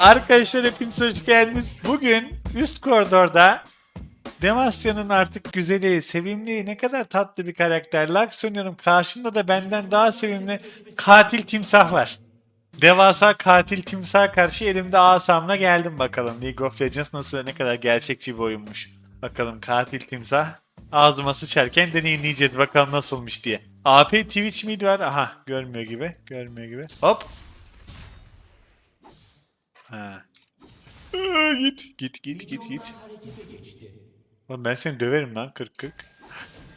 Arkadaşlar hepiniz hoş geldiniz. Bugün üst koridorda Demasya'nın artık güzeli, sevimli, ne kadar tatlı bir karakter. Lux oynuyorum. Karşında da benden daha sevimli katil timsah var. Devasa katil timsah karşı elimde asamla geldim bakalım. League of Legends nasıl ne kadar gerçekçi bir oyunmuş. Bakalım katil timsah ağzıma sıçarken deneyimleyeceğiz bakalım nasılmış diye. AP Twitch miydi var? Aha görmüyor gibi. Görmüyor gibi. Hop. Ha. Aa, git git git git git. Oğlum ben seni döverim lan 40 40.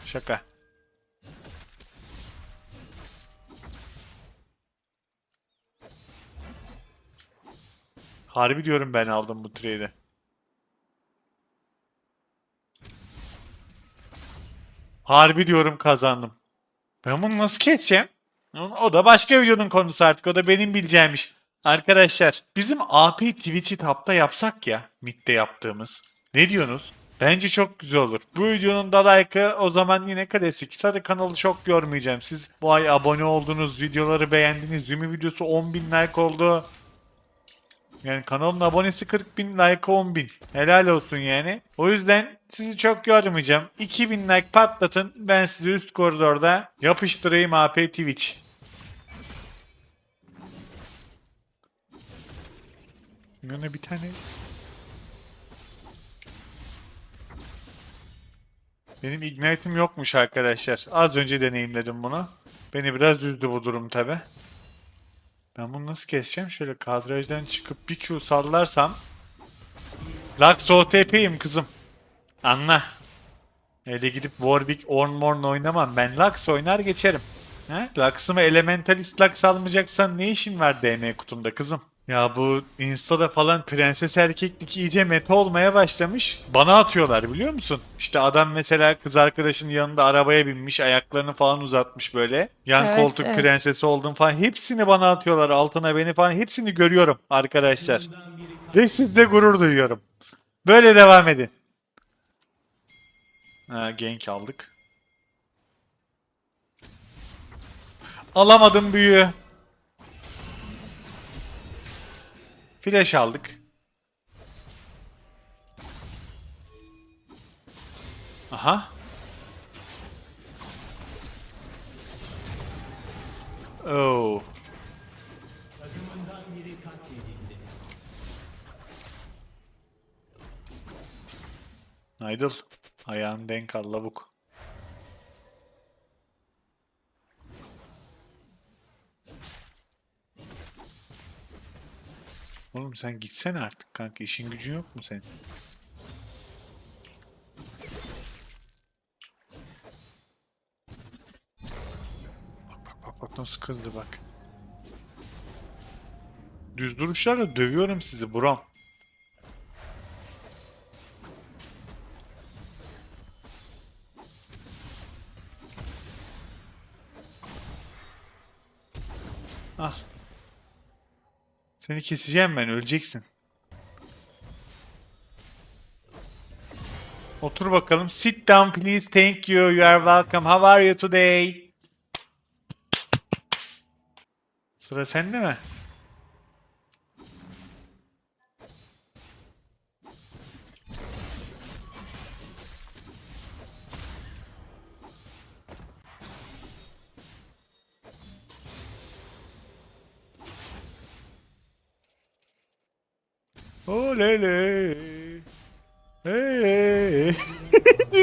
Şaka. Harbi diyorum ben aldım bu trade'i. Harbi diyorum kazandım. Ben bunu nasıl keseceğim? O da başka videonun konusu artık. O da benim bileceğimmiş. Arkadaşlar bizim AP Twitch'i tapta yapsak ya. Mid'de yaptığımız. Ne diyorsunuz? Bence çok güzel olur. Bu videonun da like'ı o zaman yine klasik. Sarı kanalı çok görmeyeceğim. Siz bu ay abone oldunuz, videoları beğendiniz. Yumi videosu 10.000 like oldu. Yani kanalın abonesi 40 bin, like 10 bin. Helal olsun yani. O yüzden sizi çok görmeyeceğim. 2000 like patlatın. Ben sizi üst koridorda yapıştırayım AP Twitch. Yana bir tane... Benim Ignite'im yokmuş arkadaşlar. Az önce deneyimledim bunu. Beni biraz üzdü bu durum tabi. Ben bunu nasıl keseceğim? Şöyle kadrajdan çıkıp bir Q sallarsam Lux OTP'yim kızım. Anla. Öyle gidip Warwick Ornmorn oynamam. Ben Lux oynar geçerim. He? Lux'ımı Elementalist Lux almayacaksan ne işin var DM kutumda kızım? Ya bu Insta'da falan prenses erkeklik iyice meta olmaya başlamış. Bana atıyorlar biliyor musun? İşte adam mesela kız arkadaşının yanında arabaya binmiş, ayaklarını falan uzatmış böyle. Yan Evet, koltuk evet. prensesi oldum falan. Hepsini bana atıyorlar altına beni falan. Hepsini görüyorum arkadaşlar. Ve sizle gurur duyuyorum. Böyle devam edin. Ha, gank aldık. Alamadım büyüğü. Flash aldık. Aha. Oh. Idol. Ayağını denk al lavuk. Oğlum sen gitsene artık kanka. işin gücün yok mu senin? Bak bak bak bak nasıl kızdı bak. Düz duruşlarla dövüyorum sizi buram. Al. Seni keseceğim ben öleceksin. Otur bakalım. Sit down please. Thank you. You are welcome. How are you today? Sıra sende mi? Olele. Hey.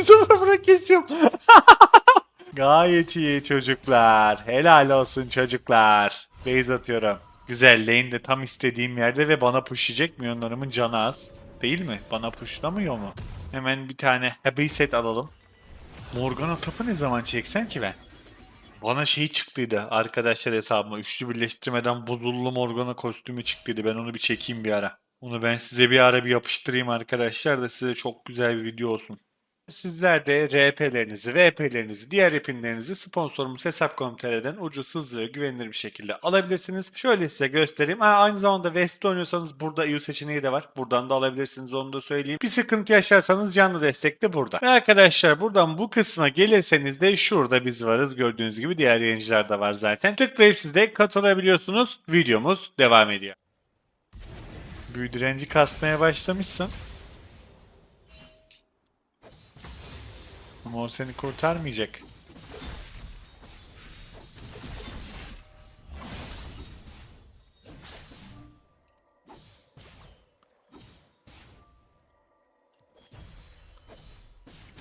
Sonra bırak kesiyorum. Gayet iyi çocuklar. Helal olsun çocuklar. Base atıyorum. Güzel lane de tam istediğim yerde ve bana pushlayacak milyonlarımın canı az. Değil mi? Bana pushlamıyor mu? Hemen bir tane happy set alalım. Morgana tapı ne zaman çeksen ki ben? Bana şey çıktıydı arkadaşlar hesabıma. Üçlü birleştirmeden buzullu Morgana kostümü çıktıydı. Ben onu bir çekeyim bir ara. Onu ben size bir ara bir yapıştırayım arkadaşlar da size çok güzel bir video olsun. Sizler de RP'lerinizi, VP'lerinizi, diğer epinlerinizi sponsorumuz Hesap.com.tr'den ucuz, hızlı ve güvenilir bir şekilde alabilirsiniz. Şöyle size göstereyim. Ha, aynı zamanda West oynuyorsanız burada EU seçeneği de var. Buradan da alabilirsiniz onu da söyleyeyim. Bir sıkıntı yaşarsanız canlı destek de burada. Ve arkadaşlar buradan bu kısma gelirseniz de şurada biz varız. Gördüğünüz gibi diğer yayıncılar da var zaten. Tıklayıp siz de katılabiliyorsunuz. Videomuz devam ediyor. Büyü direnci kasmaya başlamışsın. Ama o seni kurtarmayacak.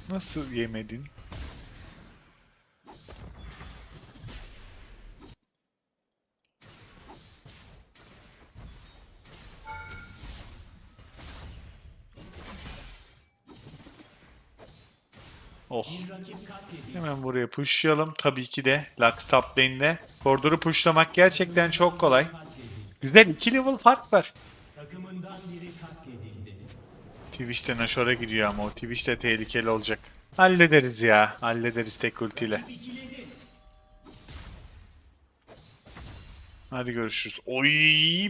Nasıl yemedin? Oh. Hemen buraya pushlayalım. Tabii ki de Lux top lane'de. Koridoru pushlamak gerçekten çok kolay. Güzel 2 level fark var. Twitch'ten aşağı gidiyor ama o Twitch de tehlikeli olacak. Hallederiz ya. Hallederiz tek ultiyle. Hadi görüşürüz. Oy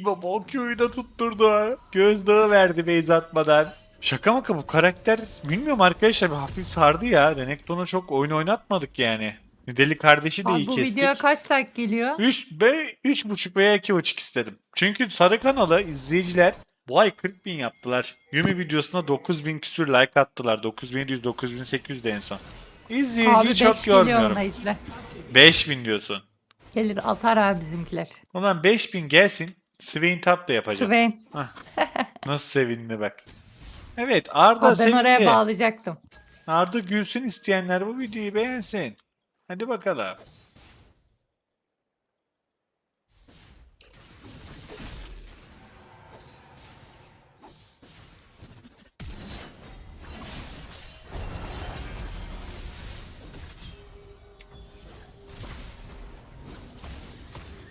baba o Q'yu da tutturdu. Gözdağı verdi base atmadan. Şaka maka bu karakter bilmiyorum arkadaşlar bir hafif sardı ya. Renekton'u çok oyun oynatmadık yani. Deli kardeşi de Abi iyi bu kestik. videoya kaç like geliyor? 3 ve 3.5 veya 2.5 istedim. Çünkü Sarı kanalı izleyiciler bu ay 40 bin yaptılar. Yumi videosuna 9000 küsür like attılar. 9700 9800 de en son. İzleyiciyi Abi çok 5 görmüyorum. ona izle. 5000 diyorsun. Gelir atar abi bizimkiler. Ulan 5000 gelsin. Swain Tap da yapacağım. Swain. Nasıl sevindi bak. Evet Arda Abi ben sevindi. oraya bağlayacaktım. Arda gülsün isteyenler bu videoyu beğensin. Hadi bakalım.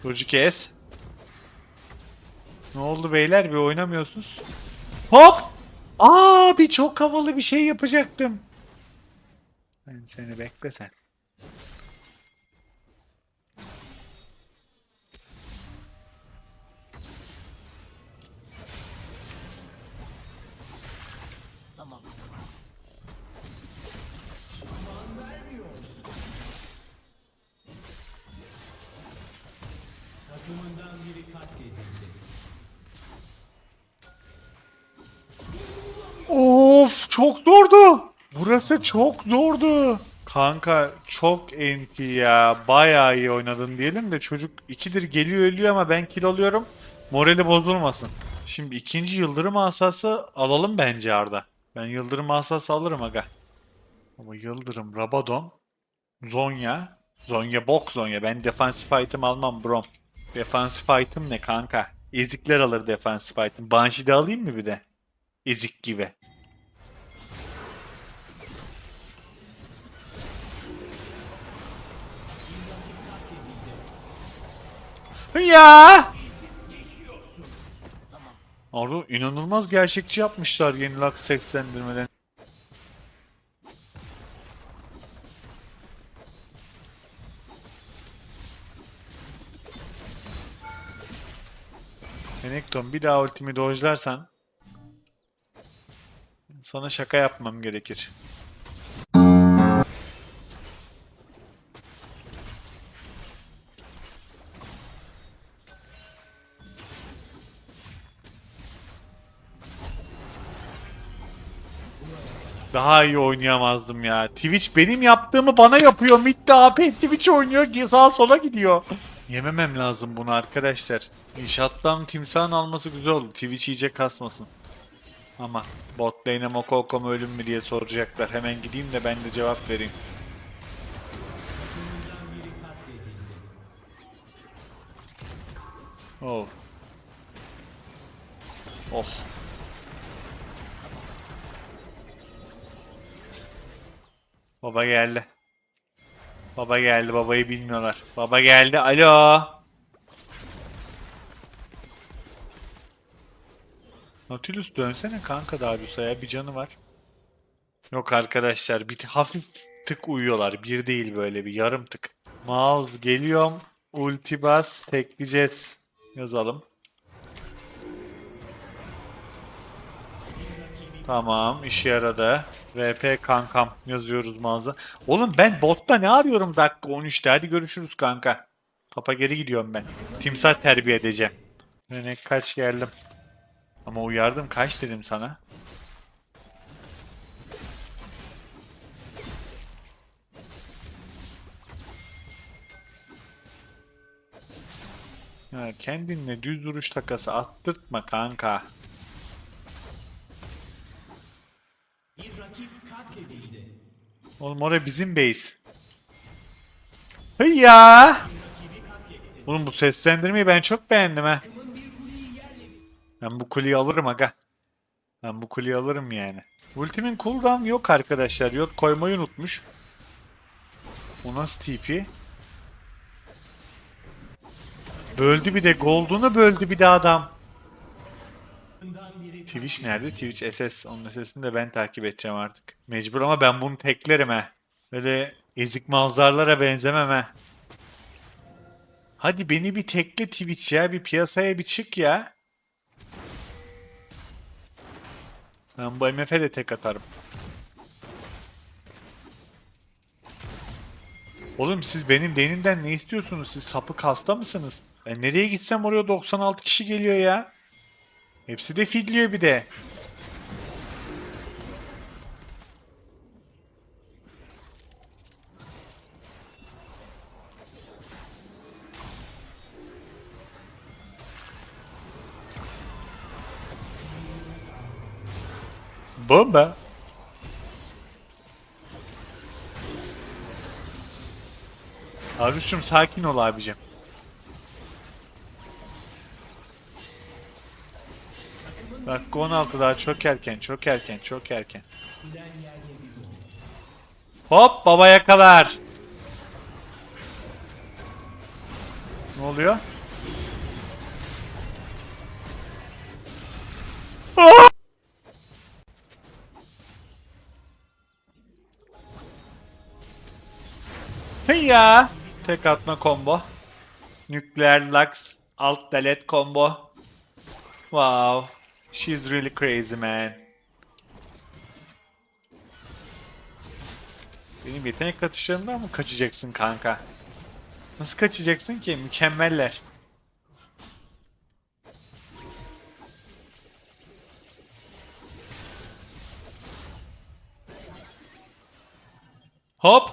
Burcu kes. Ne oldu beyler bir oynamıyorsunuz? Hop! Aa bir çok havalı bir şey yapacaktım. Ben seni bekle sen. çok zordu. Burası çok zordu. Kanka çok enti ya. Bayağı iyi oynadın diyelim de çocuk ikidir geliyor ölüyor ama ben kill alıyorum. Morali bozulmasın. Şimdi ikinci yıldırım asası alalım bence Arda. Ben yıldırım asası alırım aga. Ama yıldırım, Rabadon, Zonya. Zonya bok Zonya. Ben defensive item almam bro. Defensive item ne kanka? Ezikler alır defensive item. Banshee de alayım mı bir de? Ezik gibi. Ya! Arda inanılmaz gerçekçi yapmışlar yeni Lux seslendirmeden. Renekton bir daha ultimi dojlarsan sana şaka yapmam gerekir. Daha iyi oynayamazdım ya. Twitch benim yaptığımı bana yapıyor. Midde AP Twitch oynuyor. Sağa sola gidiyor. Yememem lazım bunu arkadaşlar. İnşaattan timsahın alması güzel oldu. Twitch iyice kasmasın. Ama bot lane'e Mokoko mu ölüm mü diye soracaklar. Hemen gideyim de ben de cevap vereyim. Oh. Oh. Baba geldi. Baba geldi. Babayı bilmiyorlar. Baba geldi. Alo. Nautilus dönsene kanka Darius'a ya. Bir canı var. Yok arkadaşlar. Bir hafif tık uyuyorlar. Bir değil böyle bir yarım tık. Mouse geliyorum. Ulti bas. Tekleyeceğiz. Yazalım. Tamam işe yaradı. VP kankam yazıyoruz mağaza. Oğlum ben botta ne arıyorum dakika 13'te hadi görüşürüz kanka. Topa geri gidiyorum ben. Timsah terbiye edeceğim. Renek kaç geldim. Ama uyardım kaç dedim sana. Ya kendinle düz duruş takası attırtma kanka. Oğlum oraya bizim base. Hey ya. Oğlum bu seslendirmeyi ben çok beğendim ha. Ben bu kuleyi alırım aga. Ben bu kuleyi alırım yani. Ultimin cooldown yok arkadaşlar. Yok koymayı unutmuş. O nasıl TP? Böldü bir de. Gold'unu böldü bir de adam. Twitch nerede? Twitch SS. Onun SS'ini de ben takip edeceğim artık. Mecbur ama ben bunu teklerim he. Böyle ezik malzarlara benzemem he. Hadi beni bir tekle Twitch ya. Bir piyasaya bir çık ya. Ben bu MF'e de tek atarım. Oğlum siz benim denimden ne istiyorsunuz? Siz sapık hasta mısınız? Ben nereye gitsem oraya 96 kişi geliyor ya. Hepsi de fidliyor bir de. Bomba. Aruş'cum sakin ol abicim. Dakika 16 daha çok erken, çok erken, çok erken. Hop baba yakalar. Ne oluyor? Aa! Hey ya. Tek atma combo. Nükleer Lux alt delete combo. Wow. She's really crazy man. Benim yetenek atışlarımdan mı kaçacaksın kanka? Nasıl kaçacaksın ki? Mükemmeller. Hop.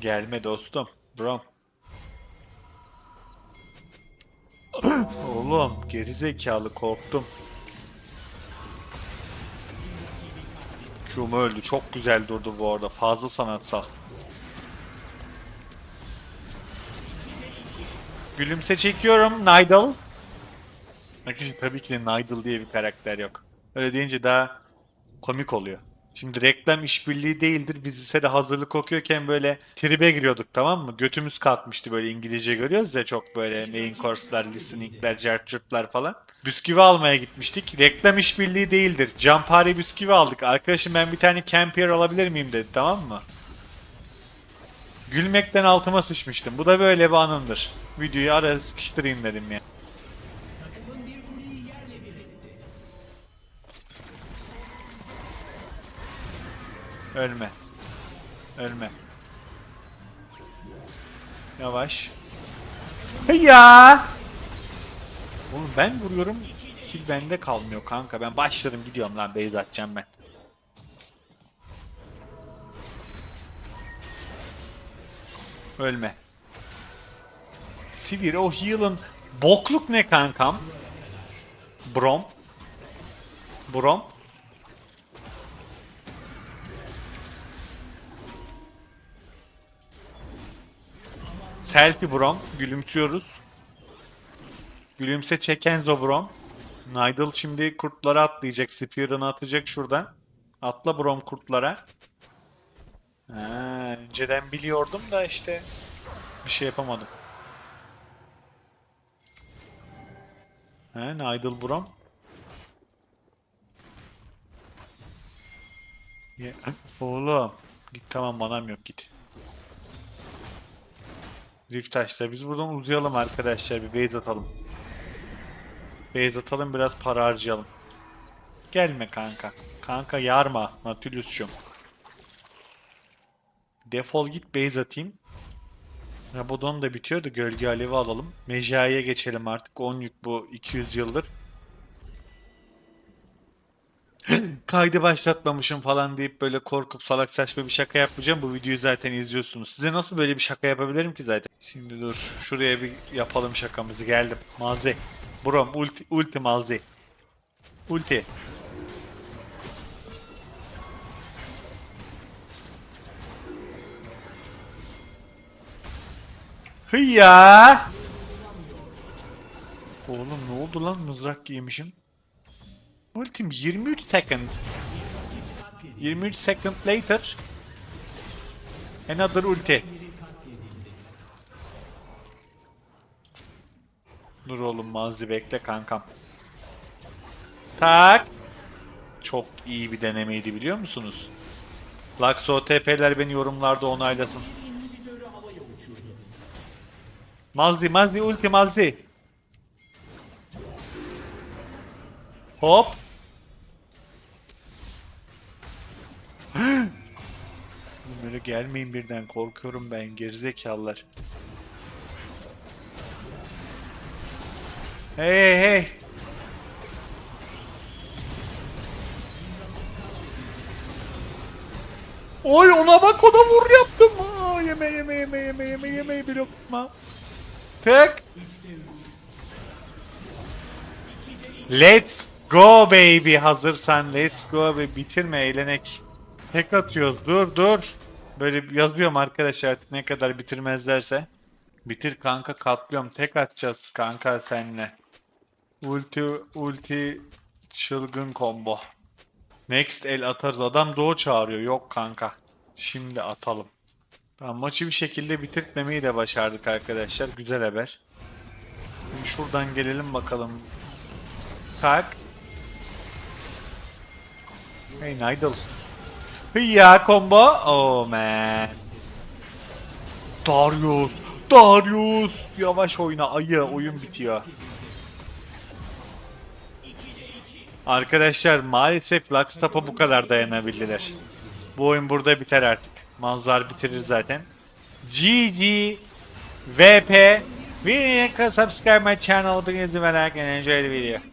Gelme dostum. Brom. Oğlum gerizekalı korktum. Q'mu öldü. Çok güzel durdu bu arada. Fazla sanatsal. Gülümse çekiyorum. Nidal. Arkadaşlar tabii ki de Nidal diye bir karakter yok. Öyle deyince daha komik oluyor. Şimdi reklam işbirliği değildir. Biz ise de hazırlık okuyorken böyle tribe giriyorduk tamam mı? Götümüz kalkmıştı böyle İngilizce görüyoruz ya çok böyle main course'lar, listening'ler, cartçurtlar falan. Bisküvi almaya gitmiştik. Reklam işbirliği değildir. Campari bisküvi aldık. Arkadaşım ben bir tane Campier alabilir miyim dedi tamam mı? Gülmekten altıma sıçmıştım. Bu da böyle bir anımdır. Videoyu araya sıkıştırayım dedim ya. Ölme. Ölme. Yavaş. Ya. Oğlum ben vuruyorum. Kill bende kalmıyor kanka. Ben başladım gidiyorum lan base atacağım ben. Ölme. Sivir o heal'ın bokluk ne kankam? Brom. Brom. Selfie Brom. Gülümsüyoruz. Gülümse çeken Brom. Nidal şimdi kurtlara atlayacak. Spear'ını atacak şuradan. Atla Brom kurtlara. Ha, önceden biliyordum da işte bir şey yapamadım. Ha, Nidal Brom. Oğlum. Git tamam manam yok git. Rift taşla. Biz buradan uzayalım arkadaşlar. Bir base atalım. Base atalım biraz para harcayalım. Gelme kanka. Kanka yarma Nautilus'cum. Defol git base atayım. Rabadon da bitiyor da gölge alevi alalım. Mecai'ye geçelim artık. 10 yük bu 200 yıldır. Kaydı başlatmamışım falan deyip böyle korkup salak saçma bir şaka yapmayacağım. Bu videoyu zaten izliyorsunuz. Size nasıl böyle bir şaka yapabilirim ki zaten? Şimdi dur. Şuraya bir yapalım şakamızı. Geldim. Malzi. Brom. Ulti, ulti malzi. Ulti. Hıyya! Oğlum ne oldu lan mızrak giymişim. Ultim 23 second. 23 second later. Another ulti. Dur oğlum mazi bekle kankam. Tak. Çok iyi bir denemeydi biliyor musunuz? Lux OTP'ler beni yorumlarda onaylasın. Malzi, Malzi, ulti Malzi. Hop. Böyle gelmeyin birden korkuyorum ben gerizekalılar. Hey hey hey. Oy ona bak ona vur yaptım. Aa, yeme yeme yeme yeme yeme yeme bir lokma. Tek. Let's go baby. Hazırsan let's go ve bitirme eğlenek. Tek atıyoruz. Dur dur. Böyle yazıyorum arkadaşlar artık ne kadar bitirmezlerse. Bitir kanka katlıyorum. Tek atacağız kanka seninle. Ulti ulti çılgın combo. Next el atarız. Adam doğu çağırıyor. Yok kanka. Şimdi atalım. Tamam, maçı bir şekilde bitirtmemeyi de başardık arkadaşlar. Güzel haber. Şimdi şuradan gelelim bakalım. Tak. Hey Nidal. Hıyya combo. Oh man. Darius. Darius. Yavaş oyna ayı. Oyun bitiyor. Arkadaşlar maalesef Luxtap'a bu kadar dayanabildiler. Bu oyun burada biter artık. Manzar bitirir zaten. GG VP We subscribe my channel. Please like and enjoy the video.